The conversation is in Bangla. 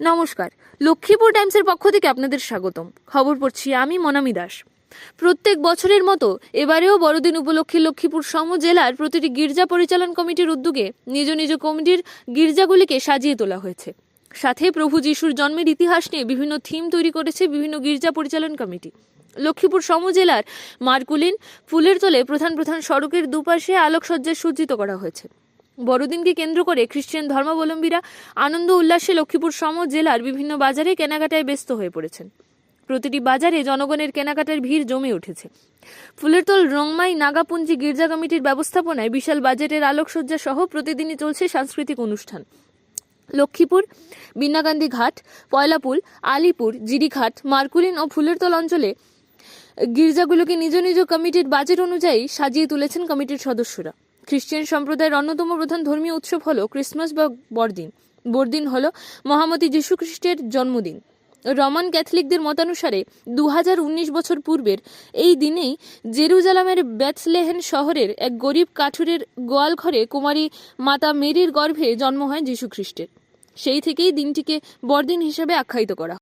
নমস্কার, লক্ষ্মীপুর টাইমসের পক্ষ থেকে আপনাদের স্বাগতম। খবর পড়ছি আমি মনামি দাস। প্রত্যেক বছরের মতো এবারেও বড়দিন উপলক্ষে লক্ষ্মীপুর সম জেলার প্রতিটি গির্জা পরিচালন কমিটির উদ্যোগে নিজ নিজ কমিটির গির্জাগুলিকে সাজিয়ে তোলা হয়েছে। সাথে প্রভু যিশুর জন্মের ইতিহাস নিয়ে বিভিন্ন থিম তৈরি করেছে বিভিন্ন গির্জা পরিচালন কমিটি। লক্ষ্মীপুর সম জেলার মার্কুলিন ফুলের তোলে প্রধান প্রধান সড়কের দুপাশে আলোকসজ্জায় সজ্জিত করা হয়েছে। বড়দিনকে কেন্দ্র করে খ্রিস্টান ধর্মাবলম্বীরা আনন্দ উল্লাসে লক্ষ্মীপুর সম জেলার বিভিন্ন বাজারে কেনাকাটায় ব্যস্ত হয়ে পড়েছেন। প্রতিটি বাজারে জনগণের কেনাকাটার ভিড় জমে উঠেছে। ফুলের তোল রংমাই, নাগাপুঞ্জি গির্জা কমিটির ব্যবস্থাপনায় বিশাল বাজেটের আলোকসজ্জা সহ প্রতিদিনই চলছে সাংস্কৃতিক অনুষ্ঠান। লক্ষ্মীপুর বিন্নাকান্দি ঘাট পয়লাপুল আলিপুর, জিরিঘাট, মার্কুলিন ও ফুলেরতল অঞ্চলে গির্জাগুলোকে নিজ নিজ কমিটির বাজেট অনুযায়ী সাজিয়ে তুলেছেন কমিটির সদস্যরা। খ্রিস্টান সম্প্রদায়ের অন্যতম প্রধান ধর্মীয় উৎসব হলো ক্রিসমাস বা বড়দিন। বড়দিন হলো মহামতি যীশু খ্রিস্টের জন্মদিন। রমান ক্যাথলিকদের মতানুসারে দু হাজার উনিশ বছর পূর্বের এই দিনেই জেরুজালামের ব্যাথলেহেন শহরের এক গরিব কাঠুরের গোয়ালঘরে কুমারী মাতা মেরির গর্ভে জন্ম হয় যীশুখ্রিস্টের। সেই থেকেই দিনটিকে বড়দিন হিসেবে আখ্যায়িত করা